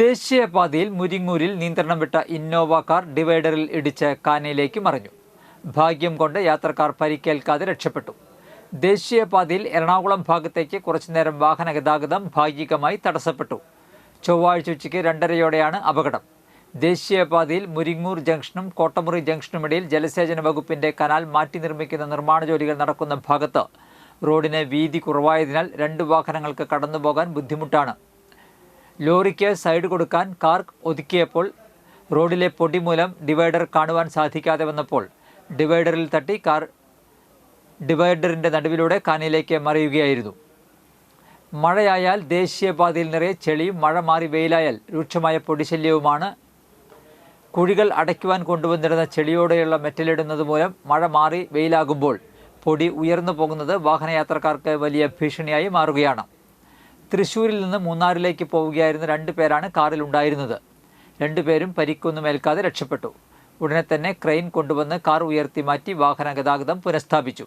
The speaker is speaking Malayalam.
ദേശീയപാതയിൽ മുരിങ്ങൂരിൽ നിയന്ത്രണം വിട്ട ഇന്നോവ കാർ ഡിവൈഡറിൽ ഇടിച്ച് കാനയിലേക്ക് മറിഞ്ഞു. ഭാഗ്യം കൊണ്ട് യാത്രക്കാർ പരിക്കേൽക്കാതെ രക്ഷപ്പെട്ടു. ദേശീയപാതയിൽ എറണാകുളം ഭാഗത്തേക്ക് കുറച്ചുനേരം വാഹന ഗതാഗതം ഭാഗികമായി തടസ്സപ്പെട്ടു. ചൊവ്വാഴ്ച ഉച്ചയ്ക്ക് രണ്ടരയോടെയാണ് അപകടം. ദേശീയപാതയിൽ മുരിങ്ങൂർ ജംഗ്ഷനും കോട്ടമുറി ജംഗ്ഷനുമിടയിൽ ജലസേചന വകുപ്പിന്റെ കനാൽ മാറ്റി നിർമ്മിക്കുന്ന നിർമ്മാണ ജോലികൾ നടക്കുന്ന ഭാഗത്ത് റോഡിന് വീതി കുറവായതിനാൽ രണ്ട് വാഹനങ്ങൾക്ക് കടന്നുപോകാൻ ബുദ്ധിമുട്ടാണ്. ലോറിക്ക് സൈഡ് കൊടുക്കാൻ കാർ ഒതുക്കിയപ്പോൾ റോഡിലെ പൊടി മൂലം ഡിവൈഡർ കാണുവാൻ സാധിക്കാതെ വന്നപ്പോൾ ഡിവൈഡറിൽ തട്ടി കാർ ഡിവൈഡറിന്റെ നടുവിലൂടെ കാനയിലേക്ക് മറിയുകയായിരുന്നു. മഴയായാൽ ദേശീയപാതയിൽ നിറയെ ചെളിയും മഴ മാറി വെയിലായാൽ രൂക്ഷമായ പൊടിശല്യവുമാണ്. കുഴികൾ അടയ്ക്കുവാൻ കൊണ്ടുവന്നിരുന്ന ചെളിയോടെയുള്ള മെറ്റലിടുന്നത് മൂലം മഴ മാറി വെയിലാകുമ്പോൾ പൊടി ഉയർന്നു പോകുന്നത് വാഹനയാത്രക്കാർക്ക് വലിയ ഭീഷണിയായി മാറുകയാണ്. തൃശ്ശൂരിൽ നിന്ന് മൂന്നാറിലേക്ക് പോവുകയായിരുന്ന രണ്ടു പേരാണ് കാറിൽ ഉണ്ടായിരുന്നത് രണ്ടുപേരും പരിക്കൊന്നും ഏൽക്കാതെ രക്ഷപ്പെട്ടു. ഉടനെ തന്നെ ക്രെയിൻ കൊണ്ടുവന്ന് കാർ ഉയർത്തി മാറ്റി വാഹന ഗതാഗതം പുനഃസ്ഥാപിച്ചു.